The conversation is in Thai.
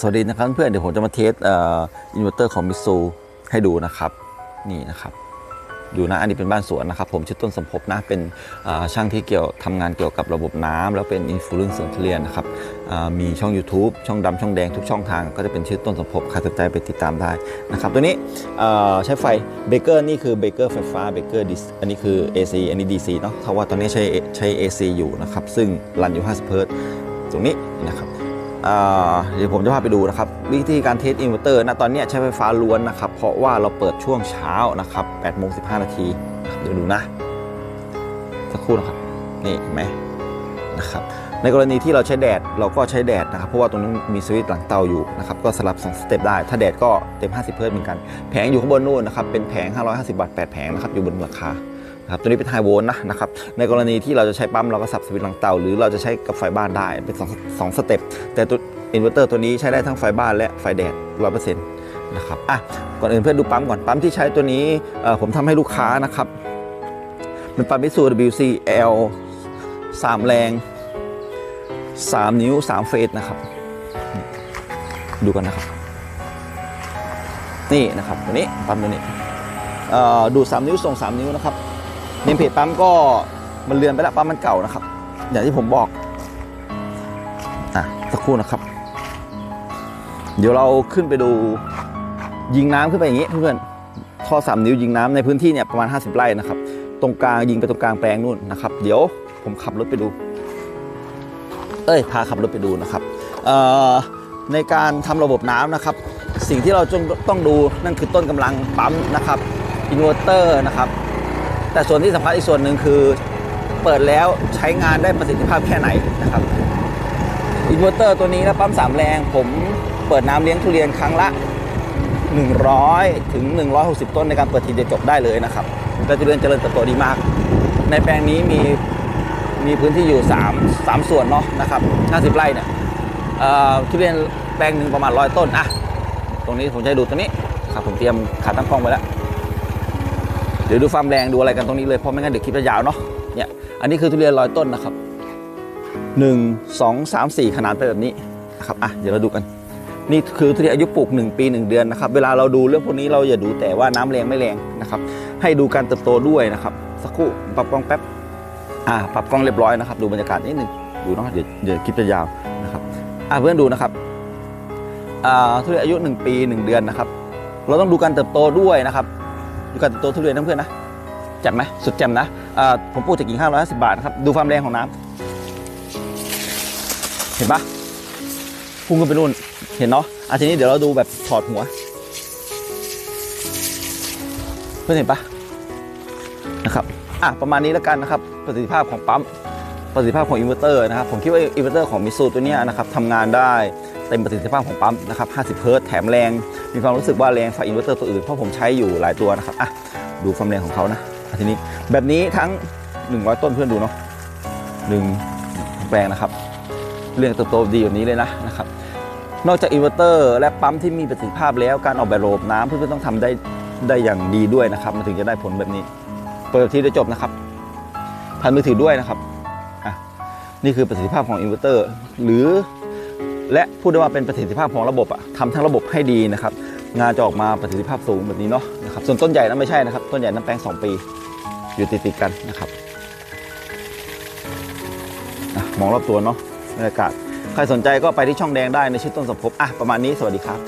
สวัสดีนะครับเพื่อนเดี๋ยวผมจะมาเทสอินเวอร์เตอร์ของมิซูให้ดูนะครับนี่นะครับดูนะอันนี้เป็นบ้านสวนนะครับ ผมชื่อต้นสมภพนะเป็นช่างที่เกี่ยวทำงานเกี่ยวกับระบบน้ำแล้วเป็นอินฟลูเอนเซอร์ทุเรียนนะครับมีช่อง YouTube ช่องดำช่องแดงทุกช่องทางก็จะเป็นชื่อต้นสมภพใครสนใจไปติดตามได้นะครับตัวนี้ใช้ไฟเบเกอร์นี่คือเบเกอร์ไฟฟ้าเบเกอร์ดิสอันนี้คือ AC อันนี้ DC เนาะเพราว่าตอนนี้ใช้ใช้ AC อยู่นะครับซึ่งรันอยู่50เฮิรตซ์ตรงนี้นะครับ เดี๋ยวผมจะพาไปดูนะครับ วิธีการเทสอินเวอร์เตอร์นะตอนนี้ใช้ไฟฟ้าล้วนนะครับ เพราะว่าเราเปิดช่วงเช้านะครับ8โมง15 นาที เดี๋ยวดูนะ สักครู่นะครับ นี่เห็นไหมนะครับในกรณีที่เราใช้แดดเราก็ใช้แดดนะครับ เพราะว่าตรงนี้มีสวิตช์หลังเตาอยู่นะครับก็สลับ 2 สเต็ปได้ ถ้าแดดก็เต็ม 50 เฮิรตซ์เหมือนกัน แผงอยู่ข้างบนนู่นนะครับเป็นแผง 550 วัตต์8แผงนะครับอยู่บนหลังคา ครับตัวนี้เป็นไฮโวลต์นะนะครับในกรณีที่เราจะใช้ปั๊มเราก็สับสวิตช์หลังเตาหรือเราจะใช้กับไฟบ้านได้เป็นสองสองสเต็ปแต่ตัวอินเวอร์เตอร์ตัวนี้ใช้ได้ทั้งไฟบ้านและไฟแดดร้อยเปอร์เซ็นต์นะครับอะก่อนอื่นเพื่อนดูปั๊มก่อนปั๊มที่ใช้ตัวนี้ผมทำให้ลูกค้านะครับเป็นปั๊มมิสู WC L 3 แรง 3 นิ้ว 3 เฟสนะครับ ดูกันนะครับ นี่นะครับตัวนี้ปั๊มตัวนี้ดูด3นิ้วส่ง 3 นิ้วนะครับ เนมเพจปั๊มก็มันเลือนไปแล้วปั๊มมันเก่านะครับ อย่างที่ผมบอกอะสักครู่นะครับ เดี๋ยวเราขึ้นไปดูยิงน้ำขึ้นไปอย่างนี้เพื่อนๆท่อ3นิ้วยิงน้ำในพื้นที่เนี่ยประมาณ 50 ไร่นะครับ ตรงกลางยิงไปตรงกลางแปลงนู่นนะครับ เดี๋ยวผมขับรถไปดู เอ้ยพาขับรถไปดูนะครับในการทำระบบน้ำนะครับ สิ่งที่เราต้องดูนั่นคือต้นกำลังปั๊มนะครับอินเวอร์เตอร์นะครับ แต่ส่วนที่สำคัญอีกส่วนหนึ่งคือเปิดแล้วใช้งานได้ประสิทธิภาพแค่ไหนนะครับอินเวอร์เตอร์ตัวนี้นะปั๊มสามแรง ผมเปิดน้ำเลี้ยงทุเรียนครั้งละ 100 ถึง 160 ต้นในการเปิดทีเดียวจบได้เลยนะครับและทุเรียนเจริญเติบโตดีมาก ในแปลงนี้มีมีพื้นที่อยู่ 3 3 ส่วนเนาะนะครับ50 ไร่เนี่ยทุเรียนแปลงหนึ่งประมาณ 100 ต้นอะตรงนี้ผมจะให้ดูตรงนี้ครับผมเตรียมขาตั้งกล้องไว้แล้ว เดี๋ยวดูความแรงดูอะไรกันตรงนี้เลยเพราะไม่งั้นเดี๋ยวคลิปจะยาวเนาะเนี่ยอันนี้คือทุเรียนร้อยต้นนะครับหนึ่งสองสามสี่ขนาดไปแบบนี้นะครับอะเดี๋ยวเราดูกันนี่คือทุเรียนอายุปลูก 1 ปี 1 เดือนนะครับ เวลาเราดูเรื่องพวกนี้เราอย่าดูแต่ว่าน้ำแรงไม่แรงนะครับ ให้ดูการเติบโตด้วยนะครับ สักครู่ปรับกล้องแป๊บอ่าปรับกล้องเรียบร้อยนะครับ ดูบรรยากาศนิดนึงดูเนาะเดี๋ยวเดี๋ยวคลิปจะยาวนะครับอ่าเพื่อนดูนะครับอ่าทุเรียนอายุ 1 ปี 1 เดือนนะครับ เราต้องดูการเติบโตด้วยนะครับ ดูการเติบโตทุเรียนนะเพื่อนนะแจ่มไหมสุดแจ่มนะผมปลูกจากกิ่ง550บาทนะครับดูความแรงของน้ำเห็นปะพุ่งขึ้นไปนู่นเห็นเนาะอะทีนี้เดี๋ยวเราดูแบบถอดหัว เพื่อนเห็นปะนะครับอะประมาณนี้แล้วกันนะครับประสิทธิภาพของปั๊มประสิทธิภาพของอินเวอร์เตอร์นะครับผมคิดว่าอินเวอร์เตอร์ของมิซูตัวนี้นะครับทำงานได้ เต็มประสิทธิภาพของปั๊มนะครับ 50 เฮิรตแถมแรง มีความรู้สึกว่าแรงฝ่าอินเวอร์เตอร์ตัวอื่น เพราะผมใช้อยู่หลายตัวนะครับอะดูความแรงของเขานะทีนี้แบบนี้ทั้ง 100 ต้นเพื่อนดูเนาะหนึ่งแปลงนะครับ เรื่องเติบโตดีแบบนี้เลยนะนะครับ นอกจากอินเวอร์เตอร์และปั๊มที่มีประสิทธิภาพแล้วการออกแบบระบบน้ำเพื่อนๆต้องทำได้ได้อย่างดีด้วยนะครับมันถึงจะได้ผลแบบนี้ เปิดทีได้จบนะครับผ่านมือถือด้วยนะครับอะนี่คือประสิทธิภาพของอินเวอร์เตอร์หรือ และพูดได้ว่าเป็นประสิทธิภาพของระบบอะทำทั้งระบบให้ดีนะครับงานจะออกมาประสิทธิภาพสูงแบบนี้เนาะนะครับส่วนต้นใหญ่นั้นไม่ใช่นะครับ ต้นใหญ่นั้นแปลง 2 ปีอยู่ติดติดกันนะครับอมองรอบตัวเนาะบรรยากาศใครสนใจก็ไปที่ช่องแดงได้ในชื่อต้นสมภพอะประมาณนี้สวัสดีครับ